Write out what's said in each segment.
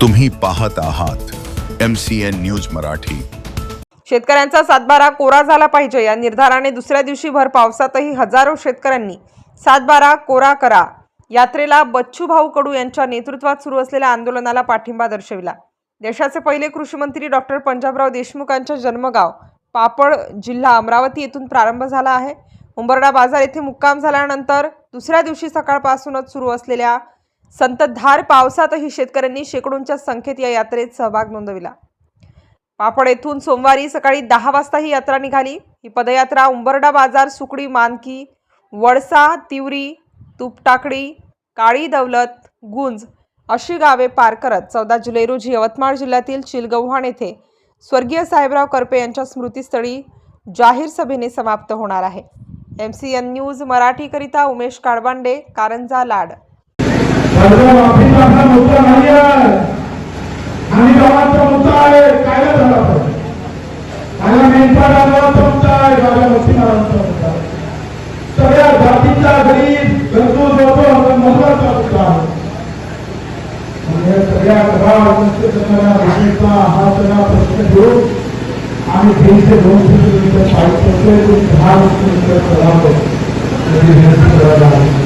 तुम्ही पाहत आहात M C N news Marathi. शेतकऱ्यांचा सातबारा कोरा झाला पाहिजे. या निर्धाराने दुसऱ्या दिवशी भर पावसातही हजारो शेतकऱ्यांनी सातबारा कोरा करा. यात्रेला बच्चू भाऊ कडू यांच्या नेतृत्वात सुरू असलेल्या आंदोलनाला पाठिंबा दर्शविला. देशाचे पहिले कृषी मंत्री डॉक्टर पंजाबराव देशमुखांच्या जन्मगाव पापड जिल्हा अमरावती येथून प्रारंभ झाला आहे. उंबरडा बाजार येथे मुक्काम झाल्यानंतर दुसऱ्या दिवशी सकाळपासूनच सुरू असलेल्या संततधार पावसातही शेतकऱ्यांनी शेकडोंच्या संख्येत या यात्रेत सहभाग नोंदविला. पापड येथून सोमवारी सकाळी दहा वाजता ही यात्रा निघाली. ही पदयात्रा उंबरडा बाजार सुकडी मानकी वडसा तिवरी तुपटाकडी काळी दौलत गुंज अशी गावे पार करत चौदा जुलै रोजी यवतमाळ जिल्ह्यातील चिलगव्हाण येथे स्वर्गीय साहेबराव करपे यांच्या स्मृतीस्थळी जाहीर सभेने समाप्त होणार आहे. एम सी एन न्यूज मराठीकरिता उमेश काळबांडे कारंजा लाड. माफी हा मुद्दा नाही आहे आणि गावाचा मुद्दा आहे कायदा झाला आणि मेंढपाळ गावाचा मुद्दा आहे राजा मोतीमारांचा मुद्दा सगळ्या जातीचा गरीब गरजू लोक महत्त्वाचा मुद्दा आहे. आणि सगळ्या गाव विशेषता हा सगळा प्रश्न घेऊन आम्ही तीनशे दोनशे किलोमीटर पाहिजे करतोय तो दहा किलोमीटर चढावतो करायला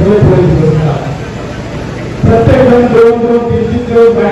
करा थोडे